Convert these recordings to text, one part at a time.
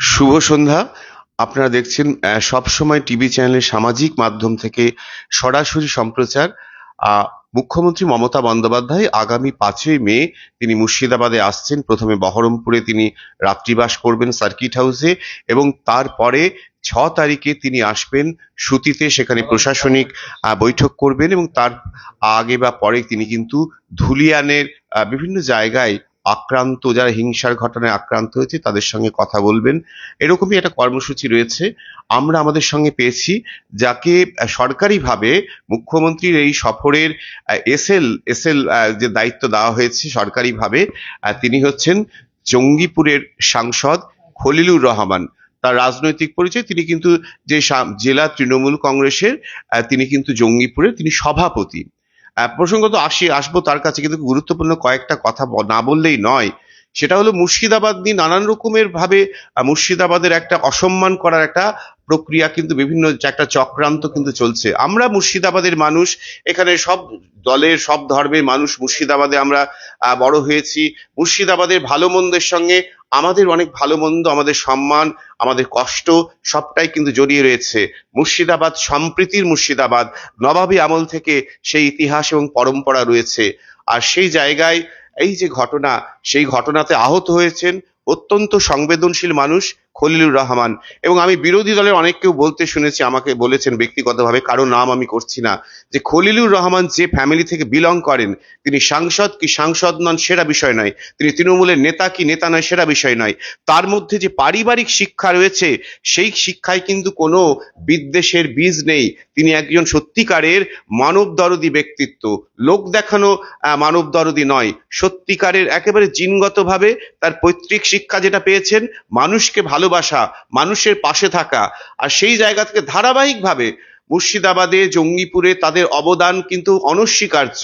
শুভ সন্ধ্যা। আপনারা দেখছেন সবসময় টিভি চ্যানেলের সামাজিক মাধ্যম থেকে সরাসরি সম্প্রচার। মুখ্যমন্ত্রী মমতা বন্দ্যোপাধ্যায় আগামী পাঁচই মে তিনি মুর্শিদাবাদে আসছেন। প্রথমে বহরমপুরে তিনি রাত্রিবাস করবেন সার্কিট হাউসে এবং তারপরে ছ তারিখে তিনি আসবেন সুতিতে, সেখানে প্রশাসনিক বৈঠক করবেন এবং তার আগে বা পরে তিনি কিন্তু ধুলিয়ানের বিভিন্ন জায়গায় আক্রান্ত, যারা হিংসার ঘটনায় আক্রান্ত হয়েছে, তাদের সঙ্গে কথা বলবেন। এরকমই একটা কর্মসূচি রয়েছে। আমরা আমাদের সঙ্গে পেয়েছি, যাকে সরকারিভাবে মুখ্যমন্ত্রীর এই সফরের এসএল এসএল যে দায়িত্ব দেওয়া হয়েছে সরকারিভাবে তিনি হচ্ছেন জঙ্গিপুরের সাংসদ খলিলুর রহমান। তার রাজনৈতিক পরিচয়, তিনি কিন্তু যে জেলা তৃণমূল কংগ্রেসের তিনি কিন্তু জঙ্গিপুরের, তিনি সভাপতি। প্রসঙ্গত আসি, আসব তার কাছে, কিন্তু গুরুত্বপূর্ণ কয়েকটা কথা না বললেই নয়। সেটা হলো মুর্শিদাবাদ নিয়ে নানান রকমের ভাবে মুর্শিদাবাদের একটা অসম্মান করার একটা প্রক্রিয়া কিন্তু বিভিন্ন একটা চক্রান্ত কিন্তু চলছে। আমরা মুর্শিদাবাদের মানুষ, এখানে সব দলের, সব ধর্মের মানুষ মুর্শিদাবাদে আমরা বড় হয়েছি। মুর্শিদাবাদের ভালো মন্দের সঙ্গে আমাদের অনেক ভালো মন্দ, আমাদের সম্মান, আমাদের কষ্ট সবটাই কিন্তু জড়িয়ে রয়েছে। মুর্শিদাবাদ সম্প্রীতির মুর্শিদাবাদ, নবাবী আমল থেকে সেই ইতিহাস এবং পরম্পরা রয়েছে। আর সেই জায়গায় এই যে ঘটনা, সেই ঘটনাতে আহত হয়েছেন অত্যন্ত সংবেদনশীল মানুষ খলিলুর রহমান। এবং আমি বিরোধী দলের অনেককেও বলতে শুনেছি, আমাকে বলেছেন ব্যক্তিগতভাবে, কারও নাম আমি করছি না। যে খলিলুর রহমান যে ফ্যামিলি থেকে বিলং করেন, তিনি সাংসদ কি সাংসদ নন সেটা বিষয় নয়। তিনি তৃণমূলের নেতা কি নেতা নয় সেটা বিষয় নয়। তার মধ্যে যে পারিবারিক শিক্ষা রয়েছে, সেই শিক্ষায় কিন্তু কোনো বিদ্বেষের বীজ নেই। তিনি একজন সত্যিকারের মানব দরদি ব্যক্তিত্ব। লোক দেখানো মানব দরদি নয়। সত্যিকারের একেবারে জিনগতভাবে তার পৈতৃক শিক্ষা যেটা পেয়েছেন, মানুষকে ভালোবাসা, মানুষের পাশে থাকা। আর সেই জায়গা থেকে ধারাবাহিকভাবে মুর্শিদাবাদে, জঙ্গিপুরে তাদের অবদান কিন্তু অনস্বীকার্য।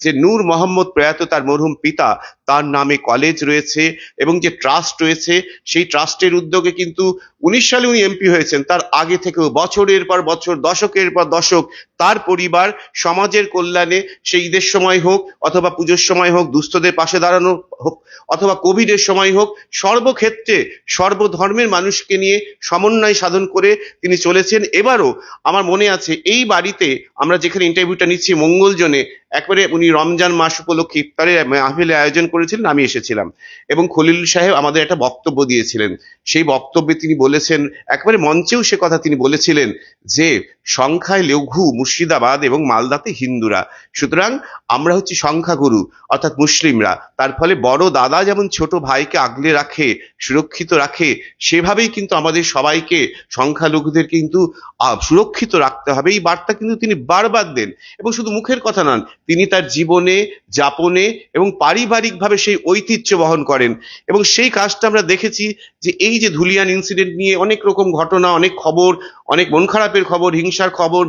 যে নূর মোহাম্মদ প্রয়াত তার মরহুম পিতা তার নামে কলেজ রয়েছে এবং যে ট্রাস্ট রয়েছে, সেই ট্রাস্টের উদ্যোগে কিন্তু উনিশ সালে উনি এমপি হয়েছেন। তার আগে থেকেও বছরের পর বছর, দশকের পর দশক তার পরিবার সমাজের কল্যাণে সেই ঈদের সময় হোক অথবা পুজোর সময় হোক, দুস্থদের পাশে দাঁড়ানো হোক অথবা কোভিডের সময় হোক, সর্বক্ষেত্রে সর্বধর্মের মানুষকে নিয়ে সমন্বয় সাধন করে তিনি চলেছেন। এবারও আমার মনে আছে, এই বাড়িতে আমরা যেখানে ইন্টারভিউটা নিচ্ছি মঙ্গলজনে, একবারে উনি রমজান মাস উপলক্ষে ইফতারের মাহফিলের আয়োজন করেছিলেন, আমি এসেছিলাম। এবং খলিল সাহেব আমাদের একটা বক্তব্য দিয়েছিলেন। সেই বক্তব্যে তিনি বলেছেন, একবারে মঞ্চেও সে কথা তিনি বলেছিলেন যে সংখ্যায় লঘু মুর্শিদাবাদ এবং মালদাতে হিন্দুরা। সুতরাং আমরা হচ্ছি সংখ্যাগুরু, অর্থাৎ মুসলিমরা। তার ফলে বড় দাদা যেমন ছোট ভাইকে আগলে রাখে, সুরক্ষিত রাখে, সেভাবেই কিন্তু আমাদের সবাইকে, সংখ্যালঘুদের কিন্তু সুরক্ষিত রাখতে হবে। এই বার্তা কিন্তু তিনি বারবার দেন। এবং শুধু মুখের কথা নন, তিনি তার জীবনে, যাপনে এবং পারিবারিকভাবে সেই ঐতিহ্য বহন করেন। এবং সেই কাজটা আমরা দেখেছি যে এই যে ধুলিয়ান ইনসিডেন্ট নিয়ে অনেক রকম ঘটনা, অনেক খবর, অনেক মন খারাপের খবর হিংসার খবর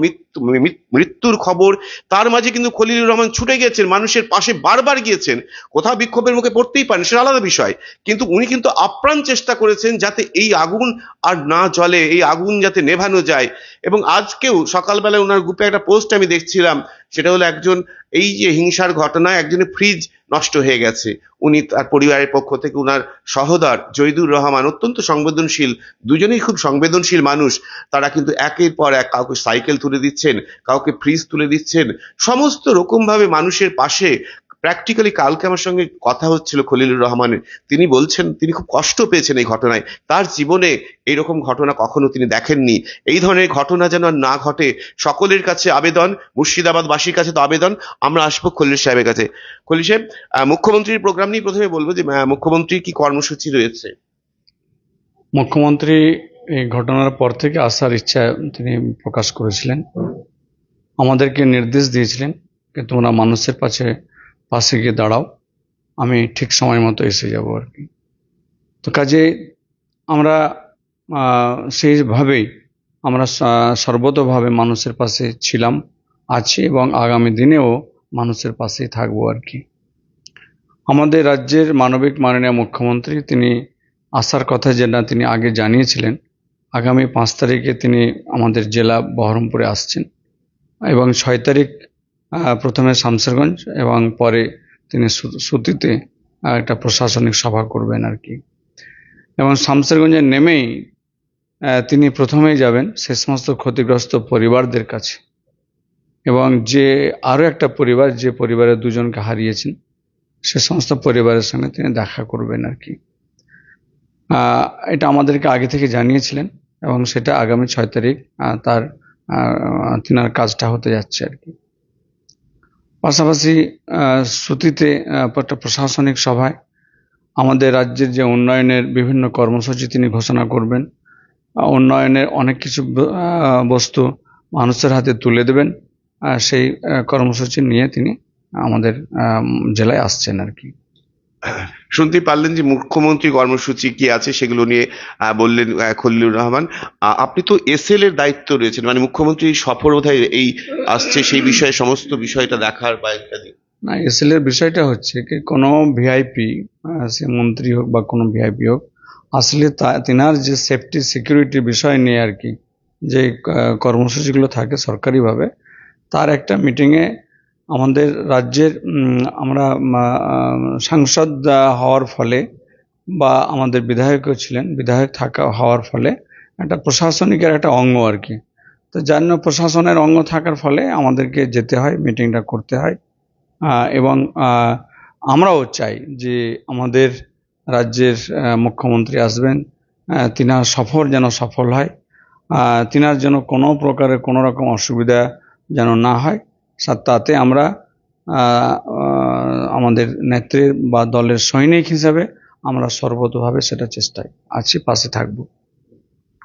মৃত্যুর খবর, তার মাঝে কিন্তু খলিলুর রহমান ছুটে গেছেন মানুষের পাশে বারবার গিয়েছেন, কোথাও বিক্ষোভের মুখে পড়তেই পারেন, সেটা আলাদা বিষয়। কিন্তু উনি কিন্তু আপ্রাণ চেষ্টা করেছেন যাতে এই আগুন আর না জ্বলে, এই আগুন যাতে নেভানো যায়। এবং আজকেও সকালবেলায় ওনার গ্রুপে একটা পোস্ট আমি দেখছিলাম, সেটা হলো একজন, এই যে হিংসার ঘটনায় একজনের ফ্রিজ নষ্ট হয়ে গেছে। উনি তার পরিবারের পক্ষ থেকে উনার সহদর জৈদুর রহমান অত্যন্ত সংবেদনশীল, দুজনেই খুব সংবেদনশীল মানুষ। তারা কিন্তু একের পর এক কাউকে সাইকেল তুলে দিচ্ছেন, কাউকে ফ্রিজ তুলে দিচ্ছেন। সমস্ত রকমভাবে মানুষের পাশে প্র্যাকটিক্যালি কালকে আমার সঙ্গে কথা হচ্ছিল খলিলুর রহমানের। তিনি বলছেন তিনি খুব কষ্ট পেয়েছেন এই ঘটনায়। তার জীবনে এইরকম ঘটনা কখনো তিনি দেখেননি। এই ধরনের ঘটনা যেন না ঘটে সকলের কাছে আবেদন মুর্শিদাবাদবাসীর কাছে তো আবেদন আমরা আসব খলিল সাহেবের কাছে। খলিল সাহেব মুখ্যমন্ত্রীর প্রোগ্রাম নিয়ে প্রথমে বলব যে আহ, মুখ্যমন্ত্রীর কি কর্মসূচি রয়েছে? মুখ্যমন্ত্রী এই ঘটনার পর থেকে আসার ইচ্ছা তিনি প্রকাশ করেছিলেন। আমাদেরকে নির্দেশ দিয়েছিলেন যে তোমরা মানুষের পাশে পাশে গিয়ে দাঁড়াও, আমি ঠিক সময় মতো এসে যাব আর কি। তো কাজে আমরা সেইভাবেই আমরা সর্বতভাবে মানুষের পাশে ছিলাম, আছি এবং আগামী দিনেও মানুষের পাশেই থাকব আর কি। আমাদের রাজ্যের মানবিক মাননীয় মুখ্যমন্ত্রী তিনি আসার কথা যেটা তিনি আগে জানিয়েছিলেন, আগামী পাঁচ তারিখে তিনি আমাদের জেলা বহরমপুরে আসছেন এবং ছয় তারিখ প্রথমে শামসেরগঞ্জ এবং পরে তিনি সুতিতে একটা প্রশাসনিক সভা করবেন আর কি এবং শামসেরগঞ্জে নেমেই তিনি প্রথমেই যাবেন সে সমস্ত ক্ষতিগ্রস্ত পরিবারদের কাছে। এবং যে আরও একটা পরিবার, যে পরিবারের দুজনকে হারিয়েছেন, সে সমস্ত পরিবারের সঙ্গে তিনি দেখা করবেন আর কি এটা আমাদেরকে আগে থেকে জানিয়েছিলেন এবং সেটা আগামী ছয় তারিখ তার তিনার কাজটা হতে যাচ্ছে আর কি পাশাপাশি শ্রুতিতে একটা প্রশাসনিক সভায় আমাদের রাজ্যের যে উন্নয়নের বিভিন্ন কর্মসূচি তিনি ঘোষণা করবেন। উন্নয়নের অনেক কিছু বস্তু মানুষের হাতে তুলে দেবেন। সেই কর্মসূচি নিয়ে তিনি আমাদের জেলায় আসছেন আর কি। শুনতে পারলেন যে মুখ্যমন্ত্রী কর্মসূচি কি আছে সেগুলো নিয়ে বললেন খলিলুর রহমান। আপনি তো এসএল এর দায়িত্ব রয়েছেন মানে মুখ্যমন্ত্রী সফর বোধহয় এই আসছে সেই বিষয়ে, সমস্ত বিষয়টা দেখার বা ইত্যাদি না, এসএল এর বিষয়টা হচ্ছে কি, কোনো ভিআইপি সে মন্ত্রী হোক বা কোনো ভিআইপি হোক, আসলে তা, তিনার যে সেফটি, সিকিউরিটি বিষয় নিয়ে আর কি, যে কর্মসূচিগুলো থাকে সরকারিভাবে, তার একটা মিটিংয়ে আমাদের রাজ্যের আমরা সাংসদ হওয়ার ফলে বা আমাদের বিধায়কও ছিলেন, বিধায়ক থাকা, হওয়ার ফলে একটা প্রশাসনিকের একটা অঙ্গ আর কি। তো যার প্রশাসনের অঙ্গ থাকার ফলে আমাদেরকে যেতে হয়, মিটিংটা করতে হয়। এবং আমরাও চাই যে আমাদের রাজ্যের মুখ্যমন্ত্রী আসবেন তিনার সফর যেন সফল হয়। তিনার যেন কোনো প্রকারের কোনো রকম অসুবিধা যেন না হয়। তাতে আমরা আমাদের নেত্রীর বা দলের সৈনিক হিসাবে আমরা সর্বতভাবে সেটা চেষ্টায় আছি, পাশে থাকব।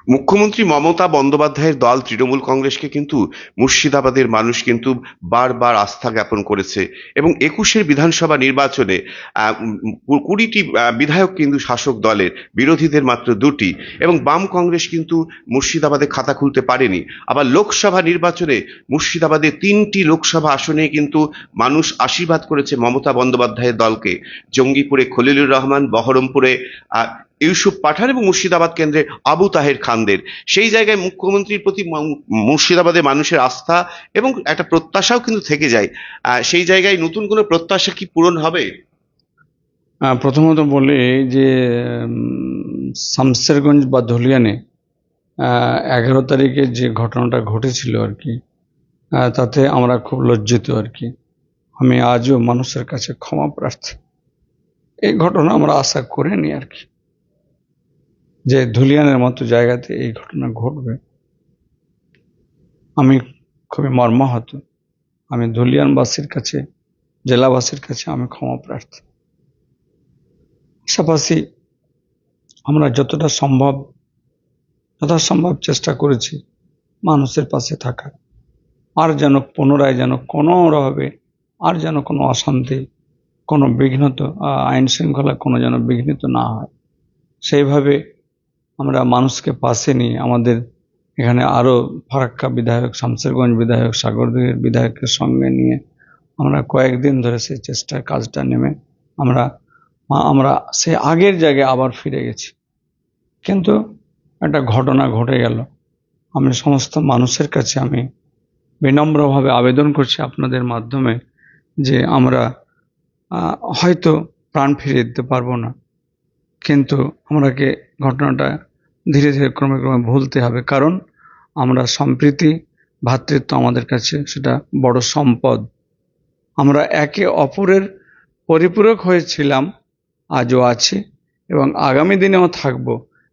মুখ্যমন্ত্রী মমতা বন্দ্যোপাধ্যায়ের দল তৃণমূল কংগ্রেসকে কিন্তু মুর্শিদাবাদের মানুষ কিন্তু বারবার আস্থা জ্ঞাপন করেছে এবং একুশের বিধানসভা নির্বাচনে কুড়িটি বিধায়ক কিন্তু শাসক দলের বিরোধীদের মাত্র দুটি এবং বাম কংগ্রেস কিন্তু মুর্শিদাবাদে খাতা খুলতে পারেনি। আবার লোকসভা নির্বাচনে মুর্শিদাবাদে তিনটি লোকসভা আসনে কিন্তু মানুষ আশীর্বাদ করেছে মমতা বন্দ্যোপাধ্যায়ের দলকে। জঙ্গিপুরে খলিলুর রহমান, বহরমপুরে ইউসুফ পাঠান এবং মুর্শিদাবাদ কেন্দ্রে আবু তাহের খানদের। সেই জায়গায় মুখ্যমন্ত্রীর প্রতি মুর্শিদাবাদের মানুষের আস্থা এবং একটা প্রত্যাশাও কিন্তু থেকে যায়। সেই জায়গায় নতুন কোনো প্রত্যাশা কি পূরণ হবে? প্রথমত বলি যে শামসেরগঞ্জ বা ধুলিয়ানে এগারো তারিখে যে ঘটনাটা ঘটেছিল আর কি তাতে আমরা খুব লজ্জিত আর কি। আমি আজও মানুষের কাছে ক্ষমা প্রার্থী। এই ঘটনা আমরা আশা করিনি আর কি। যে ধুলিয়ানের মতো জায়গাতে এই ঘটনা ঘটবে, আমি খুবই মর্মাহত। আমি ধুলিয়ানবাসীর কাছে, জেলাবাসীর কাছে আমি ক্ষমা প্রার্থী। পাশাপাশি আমরা যতটা সম্ভব যথাসম্ভব চেষ্টা করেছি মানুষের পাশে থাকার। আর যেন পুনরায় যেন কোনোভাবে, আর যেন কোনো অশান্তি, কোনো বিঘ্নত আইন শৃঙ্খলা কোনো যেন বিঘ্নিত না হয়। সেইভাবে আমরা মানুষকে পাশে নিয়ে আমাদের এখানে আরও ফারাক্কা বিধায়ক, শামসেরগঞ্জ বিধায়ক, সাগরদিঘির বিধায়কের সঙ্গে নিয়ে আমরা কয়েকদিন ধরে সেই চেষ্টার কাজটা নেমে আমরা আমরা সে আগের জায়গায় আবার ফিরে গেছি। কিন্তু একটা ঘটনা ঘটে গেল। আমি সমস্ত মানুষের কাছে আমি বিনম্রভাবে আবেদন করছি আপনাদের মাধ্যমে যে আমরা হয়তো প্রাণ ফিরিয়ে দিতে পারব না। কিন্তু আমরাকে ঘটনাটা ধীরে ধীরে ক্রমে ক্রমে ভুলতে হবে। কারণ আমরা সম্প্রীতি ভ্রাতৃত্ব আমাদের কাছে সেটা বড় সম্পদ। আমরা একে অপরের পরিপূরক হয়েছিলাম, আজও আছি এবং আগামী দিনেও থাকব।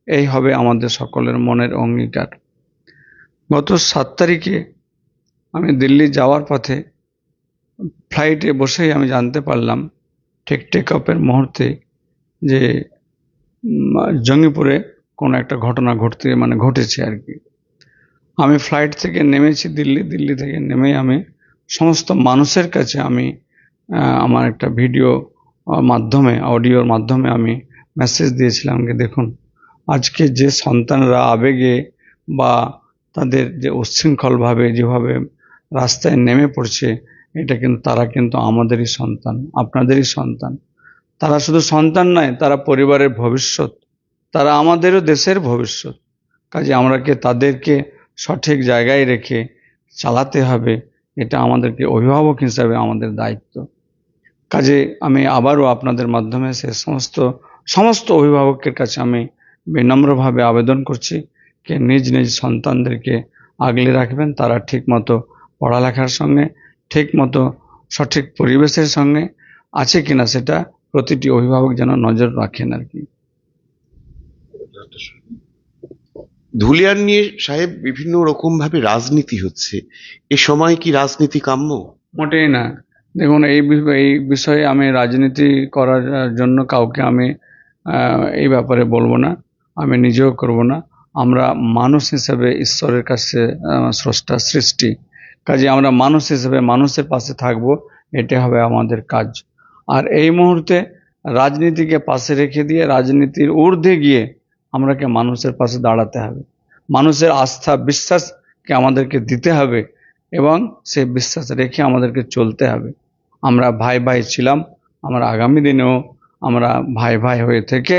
এই হবে আমাদের সকলের মনের অঙ্গীকার। গত সাত তারিখে আমি দিল্লি যাওয়ার পথে ফ্লাইটে বসেই আমি জানতে পারলাম, ঠিক টেক আপের মুহূর্তে যে জঙ্গিপুরে কোনো একটা ঘটনা ঘটতে মানে ঘটেছে আর কি। আমি ফ্লাইট থেকে নেমেছি দিল্লি দিল্লি থেকে নেমে আমি সমস্ত মানুষের কাছে আমি আমার একটা ভিডিও মাধ্যমে অডিওর মাধ্যমে আমি মেসেজ দিয়েছিলাম যে দেখুন, আজকে যে সন্তানরা আবেগে বা তাদের যে উচ্ছৃঙ্খলভাবে যেভাবে রাস্তায় নেমে পড়ছে, এটা কিন্তু তারা কিন্তু আমাদেরই সন্তান, আপনাদেরই সন্তান। তারা শুধু সন্তান নয়, তারা পরিবারের ভবিষ্যৎ। তারা আমাদেরও দেশের ভবিষ্যৎ। কাজে আমরাকে তাদেরকে সঠিক জায়গায় রেখে চালাতে হবে, এটা আমাদেরকে অভিভাবক হিসাবে আমাদের দায়িত্ব। কাজে আমি আবারও আপনাদের মাধ্যমে সে সমস্ত সমস্ত অভিভাবকের কাছে আমি বিনম্রভাবে আবেদন করছি কে নিজ নিজ সন্তানদেরকে আগলে রাখবেন, তারা ঠিকমতো পড়ালেখার সঙ্গে, ঠিকমতো সঠিক পরিবেশের সঙ্গে আছে কিনা সেটা প্রতিটি অভিভাবক যেন নজর রাখেন আর কি। ধুলিয়ান নিয়ে সাহেব বিভিন্ন রকম ভাবে রাজনীতি হচ্ছে। এ সময় কি রাজনীতি কাম্য? মোটেই না। দেখুন এই এই বিষয়ে আমি রাজনীতি করার জন্য কাউকে আমি এই ব্যাপারে বলব না। আমি নিজেও করব না। আমরা মানুষ হিসেবে ঈশ্বরের কাছে স্রষ্টা সৃষ্টি। কাজে আমরা মানুষ হিসেবে মানুষের পাশে থাকব। এটা হবে আমাদের কাজ। আর এই মুহূর্তে রাজনীতিকে পাশে রেখে দিয়ে রাজনীতির ঊর্ধ্বে গিয়ে আমরাকে মানুষের পাশে দাঁড়াতে হবে। মানুষের আস্থা, বিশ্বাসকে আমাদেরকে দিতে হবে এবং সেই বিশ্বাস রেখে আমাদেরকে চলতে হবে। আমরা ভাই ভাই ছিলাম, আমরা আগামী দিনেও আমরা ভাই ভাই হয়ে থেকে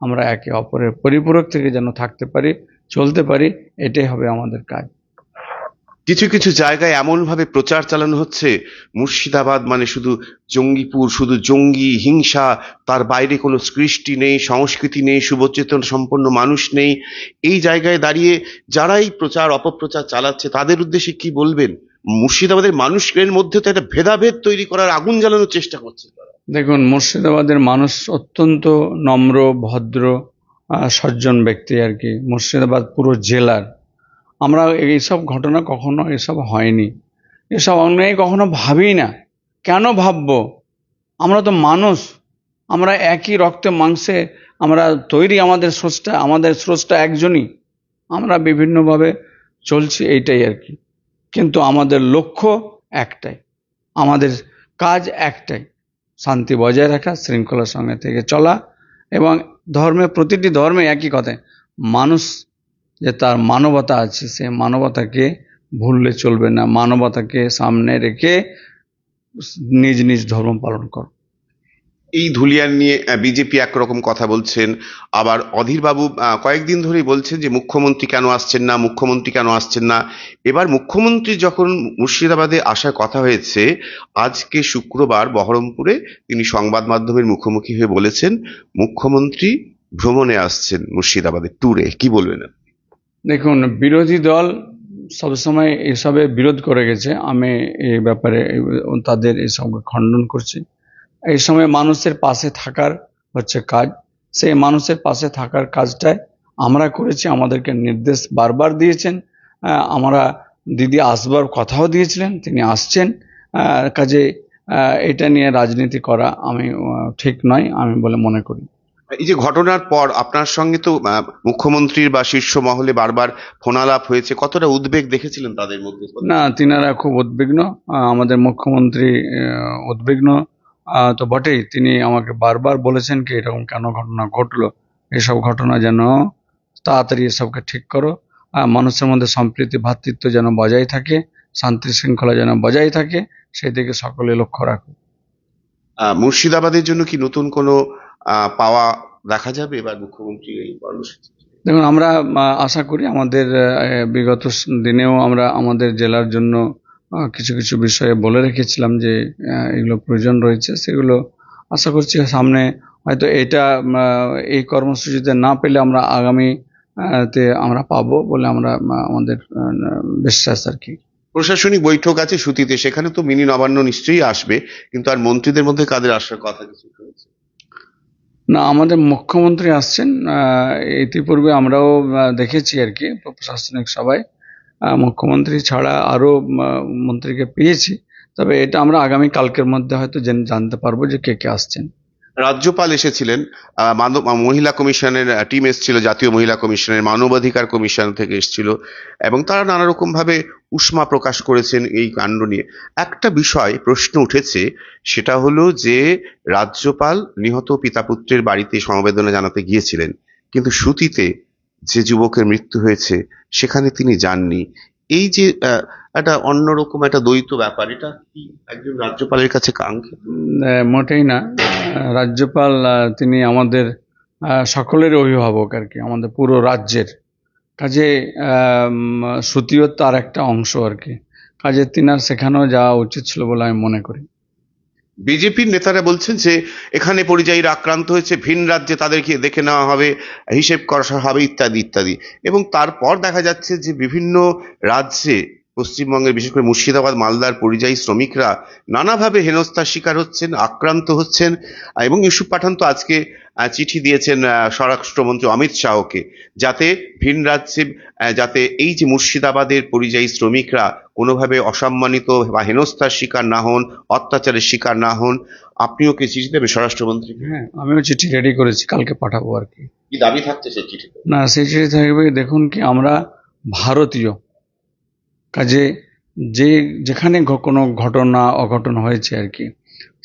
আমরা একে অপরের পরিপূরক থেকে যেন থাকতে পারি, চলতে পারি, এটাই হবে আমাদের কাজ। কিছু কিছু জায়গায় এমনভাবে প্রচার চালানো হচ্ছে, মুর্শিদাবাদ মানে শুধু জঙ্গিপুর, শুধু জঙ্গি, হিংসা, তার বাইরে কোনো সৃষ্টি নেই, সংস্কৃতি নেই, শুভচেতন সম্পন্ন মানুষ নেই। এই জায়গায় দাঁড়িয়ে যারাই প্রচার, অপপ্রচার চালাচ্ছে, তাদের উদ্দেশ্যে কি বলবেন? মুর্শিদাবাদের মানুষের মধ্যে তো একটা ভেদাভেদ তৈরি করার আগুন জ্বালানোর চেষ্টা করছে দেখুন, মুর্শিদাবাদের মানুষ অত্যন্ত নম্র, ভদ্র সজ্জন ব্যক্তি আর কি। মুর্শিদাবাদ পুরো জেলার আমরা এইসব ঘটনা কখনো এসব হয়নি। এসব অন্যায় কখনো ভাবি না। কেন ভাববো? আমরা তো মানুষ। আমরা একই রক্তে মাংসে আমরা তৈরি আমাদের স্রষ্টা আমাদের স্রষ্টা একজনই। আমরা বিভিন্নভাবে চলছি এইটাই আর কি। কিন্তু আমাদের লক্ষ্য একটাই। আমাদের কাজ একটাই। শান্তি বজায় রাখা, শৃঙ্খলার সঙ্গে থেকে চলা এবং ধর্মে, প্রতিটি ধর্মে একই কথায় মানুষ যে তার মানবতা আছে, সে মানবতাকে ভুললে চলবে না। মানবতাকে সামনে রেখে নিজ নিজ ধর্ম পালন কর। এই ধুলিয়ান নিয়ে বিজেপি একরকম কথা বলছেন। আবার অধীর বাবু কয়েকদিন ধরেই বলছেন যে, মুখ্যমন্ত্রী কেন আসছেন না, মুখ্যমন্ত্রী কেন আসছেন না। এবার মুখ্যমন্ত্রী যখন মুর্শিদাবাদে আসার কথা হয়েছে, আজকে শুক্রবার বহরমপুরে তিনি সংবাদ মাধ্যমের মুখোমুখি হয়ে বলেছেন, মুখ্যমন্ত্রী ভ্রমণে আসছেন মুর্শিদাবাদে ট্যুরে কি বলবেন? দেখুন, বিরোধী দল সবসময় এসবে বিরোধ করে গেছে। আমি এই ব্যাপারে তাদের এসবকে খণ্ডন করছি। এই সময় মানুষের পাশে থাকার হচ্ছে কাজ। সেই মানুষের পাশে থাকার কাজটাই আমরা করেছি, আমাদেরকে নির্দেশ বারবার দিয়েছেন। আমরা দিদি আসবার কথাও দিয়েছিলেন, তিনি আসছেন। কাজে এটা নিয়ে রাজনীতি করা আমি ঠিক নয়, আমি বলে মনে করি। এই যে ঘটনার পর আপনার সঙ্গে তো মুখ্যমন্ত্রীর বা শীর্ষ মহলে বারবার ফোনালাপ হয়েছে কতটা উদ্বেগ দেখেছিলেন তাদের মধ্যে? না তিনারা খুব উদ্বিগ্ন আমাদের মুখ্যমন্ত্রী উদ্বিগ্ন তো বটেই তিনি আমাকে বারবার বলেছেন কি এরকম কেন ঘটনা ঘটলো এসব ঘটনা যেন তাড়াতাড়ি এসবকে ঠিক করো মানুষের মধ্যে সম্প্রীতি ভ্রাতৃত্ব যেন বজায় থাকে শান্তি শৃঙ্খলা যেন বজায় থাকে সেই দিকে সকলে লক্ষ্য রাখো মুর্শিদাবাদের জন্য কি নতুন কোনো পাওয়া দেখা যাবে এবার মুখ্যমন্ত্রী এই কর্মসূচি দেখুন আমরা আশা করি আমাদের বিগত দিনেও আমরা আমাদের জেলার জন্য কিছু কিছু বিষয়ে বলে রেখেছিলাম যে এগুলো প্রয়োজন রয়েছে। সেগুলো আশা করছি সামনে হয়তো এটা এই কর্মসূচিতে না পেলে আমরা আগামী তে আমরা পাবো বলে আমরা আমাদের বিশ্বাস আর কি। প্রশাসনিক বৈঠক আছে সুতিতে সেখানে তো মিনি নবান্ন নিশ্চয়ই আসবে কিন্তু আর মন্ত্রীদের মধ্যে কাদের আসার কথা কিছু শুনেছি। না, আমাদের মুখ্যমন্ত্রী আসছেন ইতিপূর্বে আমরাও দেখেছি আর কি, প্রশাসনিক সবাই মুখ্যমন্ত্রী ছাড়া আরও মন্ত্রীকে পেয়েছি। তবে এটা আমরা আগামী কালকের মধ্যে হয়তো জেনে- জানতে পারব যে কে কে আসছেন। রাজ্যপাল এসেছিলেন মানব, মহিলা কমিশনের টিম এসেছিল, জাতীয় মহিলা কমিশনের, মানবাধিকার কমিশন থেকে এসেছিল এবং তারা নানা রকম ভাবে উষ্মা প্রকাশ করেছেন এই কাণ্ড নিয়ে। একটা বিষয় প্রশ্ন উঠেছে, সেটা হলো যে রাজ্যপাল নিহত পিতাপুত্রের বাড়িতে সমবেদনা জানাতে গিয়েছিলেন, কিন্তু সুতিতে যে যুবকের মৃত্যু হয়েছে সেখানে তিনি যাননি। এই যে একটা অন্যরকম একটা দ্বৈত ব্যাপার, এটা কি একজন রাজ্যপালের কাছে কাঙ্ক্ষিত? মোটেই না। রাজ্যপাল তিনি আমাদের সকলের অভিভাবক আর কি, আমাদের পুরো রাজ্যের। কাজে শ্রুতিও তার একটা অংশ আর কি। কাজে তিনার সেখানেও যাওয়া উচিত ছিল বলে আমি মনে করি। বিজেপির নেতারা বলছেন যে, এখানে পরিযায়ীরা আক্রান্ত হয়েছে, ভিন রাজ্যে তাদেরকে দেখে নেওয়া হবে, হিসেব করা হবে, ইত্যাদি ইত্যাদি। এবং তারপর দেখা যাচ্ছে যে, বিভিন্ন রাজ্যে পশ্চিমবঙ্গের বিশেষ করে মুর্শিদাবাদ মালদার পরিযায়ী শ্রমিকরা নানাভাবে হেনস্থার শিকার হচ্ছেন আক্রান্ত হচ্ছেন এবং ইউসুফ পাঠান তো আজকে চিঠি দিয়েছেন স্বরাষ্ট্রমন্ত্রী অমিত শাহকে যাতে ভিন রাজ্যে যাতে এই যে মুর্শিদাবাদের পরিযায়ী শ্রমিকরা কোনোভাবে অসম্মানিত বা হেনস্থার শিকার না হন অত্যাচারের শিকার না হন আপনিও কি চিঠি দেবেন স্বরাষ্ট্রমন্ত্রী? হ্যাঁ আমিও চিঠি রেডি করেছি কালকে পাঠাবো আর কি। কি দাবি থাকছে সেই চিঠিতে? না সেই চিঠি থাকবে দেখুন কি আমরা ভারতীয় কাজে যে যেখানে কোনো ঘটনা, অঘটন হয়েছে আর কি,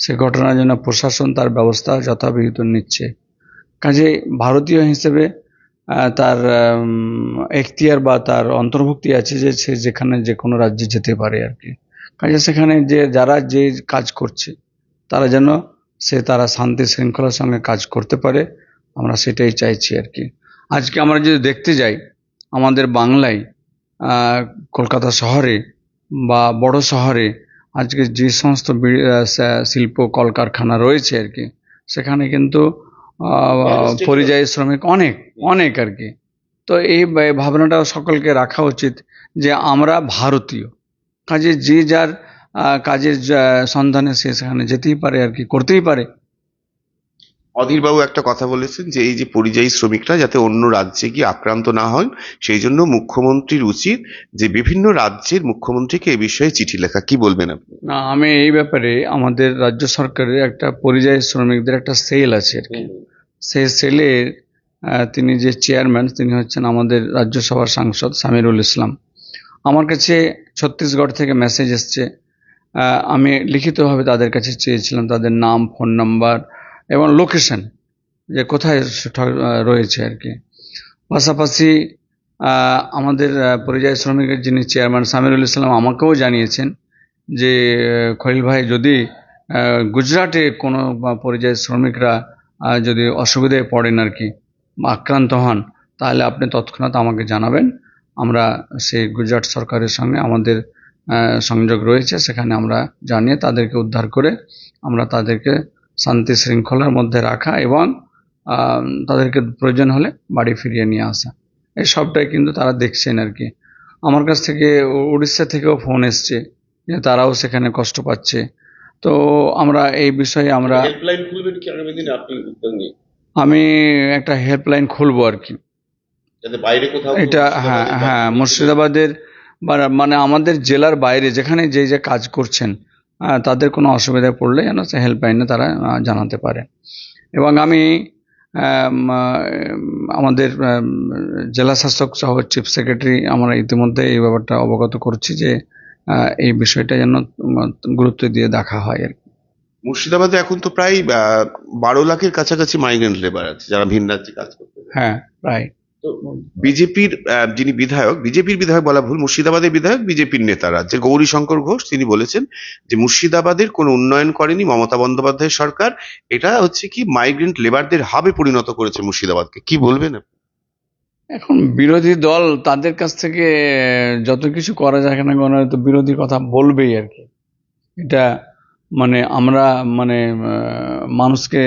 সে ঘটনার জন্য প্রশাসন তার ব্যবস্থা যথাবিহিত নিচ্ছে। কাজে ভারতীয় হিসেবে তার এখতিয়ার বা তার অন্তর্ভুক্তি আছে যে সে যেখানে যে কোনো রাজ্যে যেতে পারে আর কি। কাজে সেখানে যে, যারা যে কাজ করছে, তারা যেন সে তারা শান্তি শৃঙ্খলার সঙ্গে কাজ করতে পারে, আমরা সেটাই চাইছি আর কি। আজকে আমরা যদি দেখতে যাই, আমাদের বাংলায় কলকাতা শহরে বা বড় শহরে আজকে যে সমস্ত শিল্প কলকারখানা রয়েছে আর কি সেখানে কিন্তু পরিযায়ী শ্রমিক অনেক অনেক আর কি। তো এই ভাবনাটা সকলকে রাখা উচিত যে আমরা ভারতীয় কাজে যে যার কাজের সন্ধানে সে সেখানে যেতেই পারে আর কি করতেই পারে অধীরবাবু একটা কথা বলেছেন যে এই যে পরিযায়ী শ্রমিকরা যাতে অন্য রাজ্যে গিয়ে আক্রান্ত না হন সেই জন্য মুখ্যমন্ত্রীর উচিত যে বিভিন্ন রাজ্যের মুখ্যমন্ত্রীকে এ বিষয়ে চিঠি লেখা। কি বলবেন আপনি? না আমি এই ব্যাপারে আমাদের রাজ্য সরকারের একটা পরিযায়ী শ্রমিকদের একটা সেল আছে আর কি। সেই সেলের তিনি যে চেয়ারম্যান তিনি হচ্ছেন আমাদের রাজ্যসভার সাংসদ সামিরুল ইসলাম। আমার কাছে ছত্তিশগড় থেকে মেসেজ এসছে। আমি লিখিতভাবে তাদের কাছে চেয়েছিলাম তাদের নাম ফোন নাম্বার এবং লোকেশন যে কোথায় রয়েছে আর কি। পাশাপাশি আমাদের পরিযায়ী শ্রমিকের যিনি চেয়ারম্যান সামিরুল ইসলাম আমাকেও জানিয়েছেন যে খলিল ভাই যদি গুজরাটে কোনো পরিযায়ী শ্রমিকরা যদি অসুবিধায় পড়েন আর কি আক্রান্ত হন, তাহলে আপনি তৎক্ষণাৎ আমাকে জানাবেন। আমরা সেই গুজরাট সরকারের সঙ্গে আমাদের সংযোগ রয়েছে, সেখানে আমরা জানিয়ে তাদেরকে উদ্ধার করে আমরা তাদেরকে শান্তি শৃঙ্খলার মধ্যে রাখা এবং তাদেরকে প্রয়োজন হলে বাড়ি ফিরিয়ে নিয়ে আসা। এই সবটাই কিন্তু তারা দেখছেন আর কি। আমার কাছ থেকে উড়িষ্যা থেকেও ফোন এসছে যে তারাও সেখানে কষ্ট পাচ্ছে। তো আমরা এই বিষয়ে আমরা আমি একটা হেল্পলাইন খুলবো আর কি। এটা হ্যাঁ হ্যাঁ মুর্শিদাবাদের মানে আমাদের জেলার বাইরে যেখানে যে যে কাজ করছেন তাদের কোনো অসুবিধায় পড়লে যেন সে হেল্পলাইনে তারা জানাতে পারে। এবং আমি আমাদের জেলা শাসক সহ চিফ সেক্রেটারি আমরা ইতিমধ্যে এই ব্যাপারটা অবগত করছি যে এই বিষয়টা যেন গুরুত্ব দিয়ে দেখা হয় আর কি। মুর্শিদাবাদে এখন তো প্রায় বারো লাখের কাছাকাছি মাইগ্রেন্ট লেবার আছে যারা ভিন রাজ্যে কাজ করতে হ্যাঁ প্রায়। বিজেপির যিনি বিধায়ক বিজেপির বিধায়ক বলা ভুল মুর্শিদাবাদের বিধায়ক বিজেপির নেতা রাজ্যের গৌরীশঙ্কর ঘোষ তিনি বলেছেন যে মুর্শিদাবাদের কোনো উন্নয়ন করেনি মমতা বন্দ্যোপাধ্যায় সরকার এটা হচ্ছে কি মাইগ্রেন্ট লেবারদের হাবে পরিণত করেছে মুর্শিদাবাদকে। কি বলবেন আপনি? এখন বিরোধী দল তাদের কাছ থেকে যত কিছু করা যায় না কেন তো বিরোধী কথা বলবেই আর কি। এটা মানে আমরা মানে মানুষকে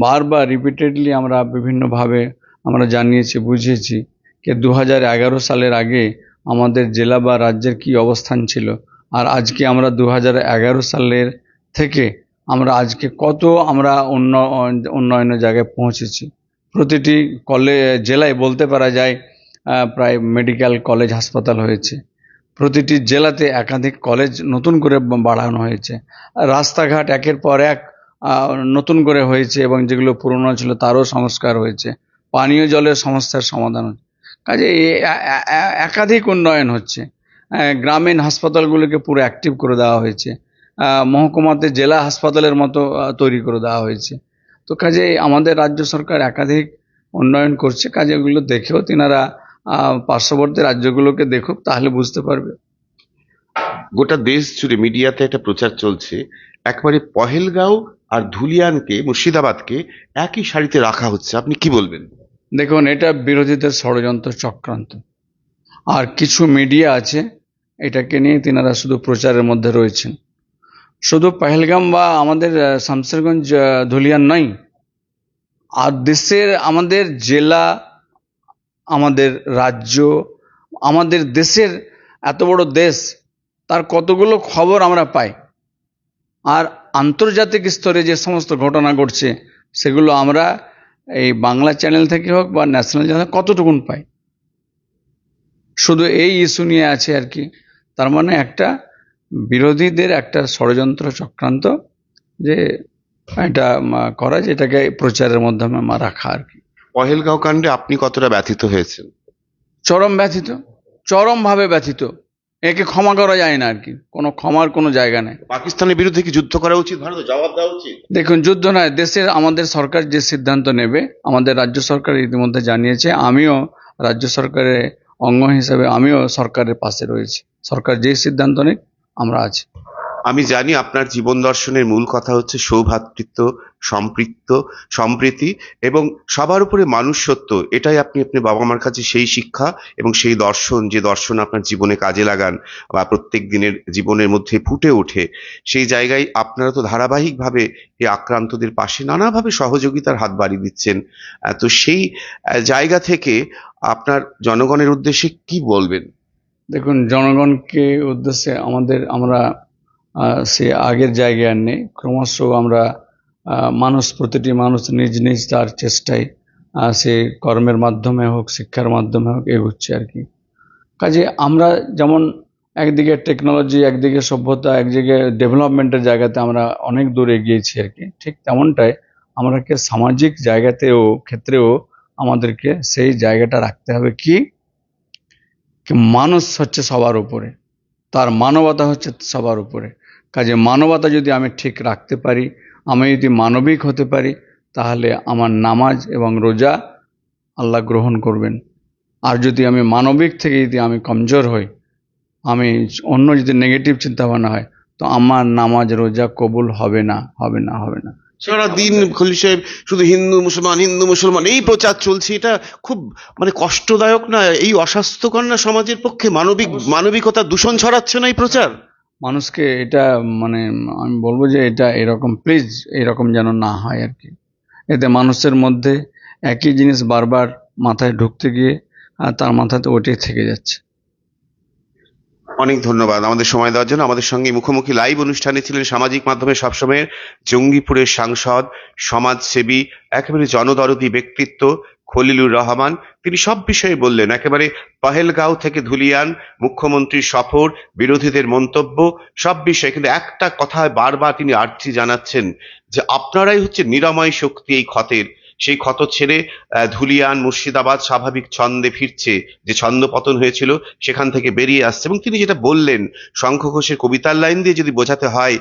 বারবার রিপিটেডলি আমরা বিভিন্নভাবে আমরা জানিয়েছি, বুঝিয়েছি যে দু হাজার এগারো সালের আগে আমাদের জেলা বা রাজ্যের কি অবস্থান ছিল। আর আজকে আমরা দু হাজার এগারো সালের থেকে আমরা আজকে কত আমরা অন্য উন্নয়নের জায়গায় পৌঁছেছি। প্রতিটি কলে, জেলায় বলতে পারা যায় প্রায় মেডিকেল কলেজ, হাসপাতাল হয়েছে। প্রতিটি জেলাতে একাধিক কলেজ নতুন করে বাড়ানো হয়েছে। রাস্তাঘাট একের পর এক নতুন করে হয়েছে এবং যেগুলো পুরনো ছিল তারও সংস্কার হয়েছে। পানীয় জলের সমস্যার সমাধান হচ্ছে। কাজে একাধিক উন্নয়ন হচ্ছে। গ্রামীণ হাসপাতালগুলোকে পুরো অ্যাক্টিভ করে দেওয়া হয়েছে। মহকুমাতে জেলা হাসপাতালের মতো তৈরি করে দেওয়া হয়েছে। তো কাজে আমাদের রাজ্য সরকার একাধিক উন্নয়ন করছে। কাজে ওগুলো দেখেও তিনারা পার্শ্ববর্তী রাজ্যগুলোকে দেখুক, তাহলে বুঝতে পারবে। গোটা দেশ জুড়ে মিডিয়াতে একটা প্রচার চলছে। একবারে পহেলগাঁও আর ধুলিয়ানকে, মুর্শিদাবাদকে একই সারিতে রাখা হচ্ছে। আপনি কি বলবেন? দেখুন, এটা বিরোধীদের ষড়যন্ত্র চক্রান্ত। আর কিছু মিডিয়া আছে, এটাকে নিয়ে তিনারা শুধু প্রচারের মধ্যে রয়েছেন। শুধু পহেলগাম বা আমাদের শামসেরগঞ্জ ধুলিয়ান নয়, আর দেশের আমাদের জেলা, আমাদের রাজ্য, আমাদের দেশের এত বড় দেশ, তার কতগুলো খবর আমরা পাই। আর আন্তর্জাতিক স্তরে যে সমস্ত ঘটনা ঘটছে, সেগুলো আমরা এই বাংলা চ্যানেল থেকে হোক বা ন্যাশনাল চ্যানেল কতটুকুন পায় শুধু এই ইস্যু নিয়ে আছে আর কি। তার মানে একটা বিরোধীদের একটা ষড়যন্ত্র চক্রান্ত যে এটা করা যেটাকে প্রচারের মাধ্যমে মা রাখা আর কি। পহেলগাঁও কাণ্ডে আপনি কতটা ব্যথিত হয়েছেন? চরম ব্যথিত চরমভাবে ব্যথিত। একে ক্ষমা করা যায় না আর কি। কোনো ক্ষমার কোনো জায়গা নেই। পাকিস্তানের বিরুদ্ধে কি যুদ্ধ করা উচিত? ভারত জবাব দেওয়া উচিত? দেখুন যুদ্ধ নয় দেশের আমাদের সরকার যে সিদ্ধান্ত নেবে আমাদের রাজ্য সরকার ইতিমধ্যে জানিয়েছে আমিও রাজ্য সরকারের অঙ্গ হিসেবে আমিও সরকারের পাশে রয়েছি। সরকার যে সিদ্ধান্ত নেই আমরা আছি। আমি জানি আপনার জীবন দর্শনের মূল কথা হচ্ছে সৌভ্রাতৃত্ব সম্পৃক্ত, সম্প্রীতি এবং সবার উপরে মানুষ সত্য এটাই আপনি আপনার বাবা মার কাছে সেই শিক্ষা এবং সেই দর্শন, যে দর্শন আপনার জীবনে কাজে লাগান বা প্রত্যেক দিনের জীবনের মধ্যে ফুটে ওঠে, সেই জায়গায় আপনারা তো ধারাবাহিকভাবে এই আক্রান্তদের পাশে নানাভাবে সহযোগিতার হাত বাড়িয়ে দিচ্ছেন। তো সেই জায়গা থেকে আপনার জনগণের উদ্দেশ্যে কি বলবেন? দেখুন, জনগণকে উদ্দেশ্যে আমাদের, আমরা সে আগের জায়গায় আর নেই। ক্রমশ আমরা মানুষ, প্রতিটি মানুষ নিজ নিজ তার চেষ্টায় সে কর্মের মাধ্যমে হোক, শিক্ষার মাধ্যমে হোক, এগোচ্ছে আর কি। কাজে আমরা যেমন একদিকে টেকনোলজি একদিকে সভ্যতা, একদিকে ডেভেলপমেন্টের জায়গাতে আমরা অনেক দূর এগিয়েছি আর কি। ঠিক তেমনটাই আমাদেরকে সামাজিক জায়গাতেও, ক্ষেত্রেও আমাদেরকে সেই জায়গাটা রাখতে হবে কি কি? মানুষ হচ্ছে সবার উপরে, তার মানবতা হচ্ছে সবার উপরে। কাজে মানবতা যদি আমি ঠিক রাখতে পারি, আমি যদি মানবিক হতে পারি, তাহলে আমার নামাজ এবং রোজা আল্লাহ গ্রহণ করবেন। আর যদি আমি মানবিক থেকে যদি আমি কমজোর হই, আমি অন্য যদি নেগেটিভ চিন্তা ভাবনা হয়, তো আমার নামাজ, রোজা কবুল হবে না হবে না হবে না। সারাদিন খলিল সাহেব শুধু হিন্দু, মুসলমান হিন্দু, মুসলমান, এই প্রচার চলছে, এটা খুব মানে কষ্টদায়ক না? এই অস্বাস্থ্যকর না সমাজের পক্ষে মানবিক, মানবিকতা দূষণ ছড়াচ্ছে না এই প্রচার? মানুষকে এটা মানে আমি বলব যে এটা এরকম প্লিজ এরকম যেন না হয় আর কি এতে মানুষের মধ্যে একই জিনিস বারবার মাথায় ঢুকতে গিয়ে আর তার মাথাতে ওটাই থেকে যাচ্ছে। অনেক ধন্যবাদ আমাদের সময় দেওয়ার জন্য। আমাদের সঙ্গে মুখোমুখি লাইভ অনুষ্ঠানে ছিলেন সামাজিক মাধ্যমে সবসময় জঙ্গিপুরের সাংসদ, সমাজসেবী, একেবারে জনদরদী ব্যক্তিত্ব খলিলুর রহমান, তিনি সব বিষয়ে বললেন, একেবারে পহেলগাঁও থেকে ধুলিয়ান মুখ্যমন্ত্রীর সফর, বিরোধীদের মন্তব্য, সব বিষয়ে। কিন্তু একটা কথা বারবার তিনি আর্জি জানাচ্ছেন যে, আপনারাই হচ্ছে নিরাময় শক্তি এই ক্ষতের। সেই ক্ষত ছেড়ে ধুলিয়ান, মুর্শিদাবাদ স্বাভাবিক ছন্দে ফিরছে, যে ছন্দ পতন হয়েছিল, সেখান থেকে বেরিয়ে আসছে। এবং তিনি যেটা বললেন, শঙ্খ ঘোষের কবিতার লাইন দিয়ে যদি বোঝাতে হয়,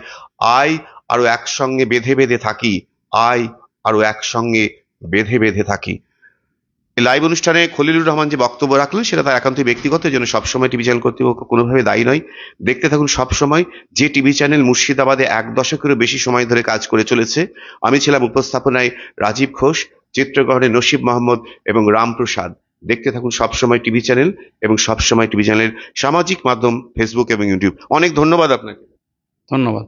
আয় আরও একসঙ্গে বেঁধে বেঁধে থাকি, আয় আরও একসঙ্গে বেঁধে বেঁধে থাকি। লাইভ অনুষ্ঠানে খলিলুর রহমান যে বক্তব্য রাখলেন, সেটা তার একান্তই ব্যক্তিগত যেন সবসময় টিভি চ্যানেল কর্তৃপক্ষ কোনোভাবে দায়ী নয়। দেখতে থাকুন সবসময় যে টিভি চ্যানেল মুর্শিদাবাদে এক দশকেরও বেশি সময় ধরে কাজ করে চলেছে। আমি ছিলাম উপস্থাপনায় রাজীব ঘোষ, চিত্রগ্রহণে নসিব মোহাম্মদ এবং রামপ্রসাদ। দেখতে থাকুন সবসময় টিভি চ্যানেল এবং সবসময় টিভি চ্যানেলের সামাজিক মাধ্যম ফেসবুক এবং ইউটিউব অনেক ধন্যবাদ আপনাকে। ধন্যবাদ।